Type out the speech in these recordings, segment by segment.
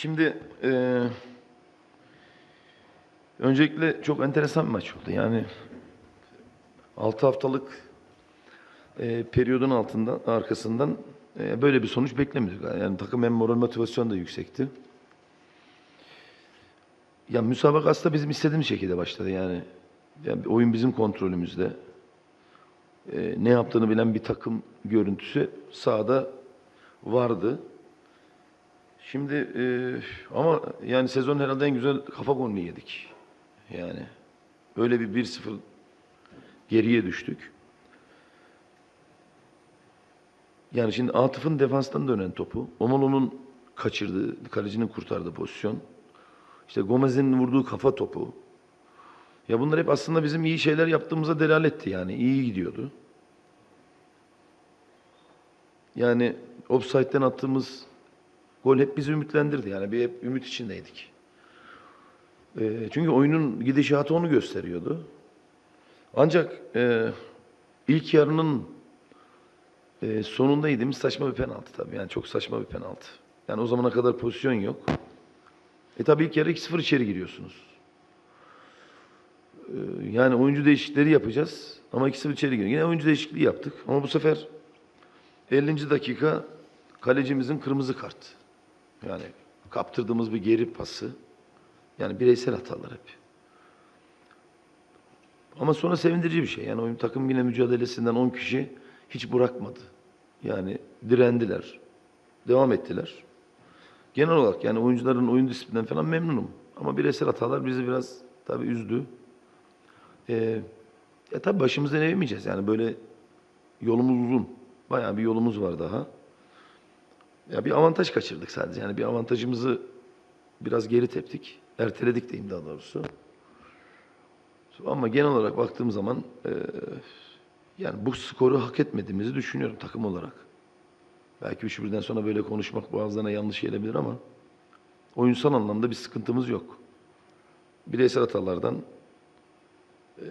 Şimdi e, öncelikle çok enteresan bir maç oldu. Yani 6 haftalık e, periyodun altından arkasından e, böyle bir sonuç beklemiyorduk. Yani takım hem moral motivasyon da yüksekti. Ya müsabaka aslında bizim istediğimiz şekilde başladı yani. yani oyun bizim kontrolümüzde. E, ne yaptığını bilen bir takım görüntüsü sahada vardı. Şimdi e, ama yani sezon herhalde en güzel kafa golünü yedik. Yani öyle bir 1-0 geriye düştük. Yani şimdi Atıf'ın defanstan dönen topu, Omalo'nun kaçırdığı, kalecinin kurtardığı pozisyon, işte Gomez'in vurduğu kafa topu. Ya bunlar hep aslında bizim iyi şeyler yaptığımıza delaletti yani. iyi gidiyordu. Yani offside'den attığımız gol hep bizi ümitlendirdi. Yani bir hep ümit içindeydik. Ee, çünkü oyunun gidişatı onu gösteriyordu. Ancak e, ilk yarının e, sonunda yediğimiz saçma bir penaltı tabii. Yani çok saçma bir penaltı. Yani o zamana kadar pozisyon yok. E tabii ilk yarı 2-0 içeri giriyorsunuz. Ee, yani oyuncu değişiklikleri yapacağız. Ama 2-0 içeri giriyor. Yine oyuncu değişikliği yaptık. Ama bu sefer 50. dakika kalecimizin kırmızı kart. Yani kaptırdığımız bir geri pası. Yani bireysel hatalar hep. Ama sonra sevindirici bir şey. Yani oyun takım yine mücadelesinden 10 kişi hiç bırakmadı. Yani direndiler. Devam ettiler. Genel olarak yani oyuncuların oyun disiplinden falan memnunum. Ama bireysel hatalar bizi biraz tabii üzdü. Ee, ya tabii başımızdan evemeyeceğiz. Yani böyle yolumuz uzun. Bayağı bir yolumuz var daha. Ya bir avantaj kaçırdık sadece. Yani bir avantajımızı biraz geri teptik. Erteledik diyeyim daha doğrusu. Ama genel olarak baktığım zaman eee, yani bu skoru hak etmediğimizi düşünüyorum takım olarak. Belki üç birden sonra böyle konuşmak bazılarına yanlış gelebilir ama oyunsal anlamda bir sıkıntımız yok. Bireysel hatalardan eee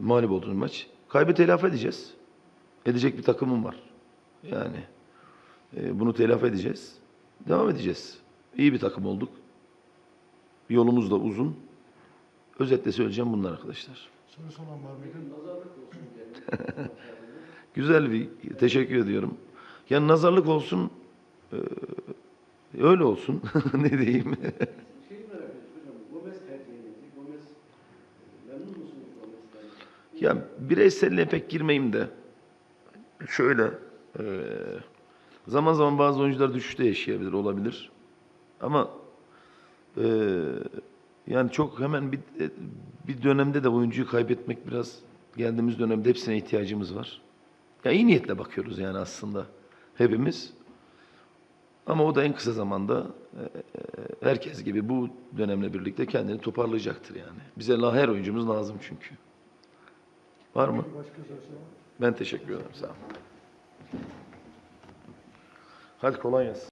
mağlup olduğumuz maç. Kaybı telafi edeceğiz. Edecek bir takımım var. Yani e, bunu telafi edeceğiz. Devam edeceğiz. İyi bir takım olduk. Yolumuz da uzun. Özetle söyleyeceğim bunlar arkadaşlar. Soru olan var mıydı? Güzel bir teşekkür ediyorum. Yani nazarlık olsun, e, öyle olsun. ne diyeyim? Şeyi merak ediyorum hocam, Gomez tercihinizi, Gomez memnun musunuz Gomez'den? ya bireyselliğe pek girmeyeyim de şöyle e, zaman zaman bazı oyuncular düşüşte yaşayabilir, olabilir. Ama e, yani çok hemen bir bir dönemde de oyuncuyu kaybetmek biraz geldiğimiz dönemde hepsine ihtiyacımız var. Ya iyi niyetle bakıyoruz yani aslında hepimiz. Ama o da en kısa zamanda e, e, herkes gibi bu dönemle birlikte kendini toparlayacaktır yani. Bize her oyuncumuz lazım çünkü. Var mı? Var mı? Ben teşekkür ederim. Sağ olun. Hadi kolay gelsin.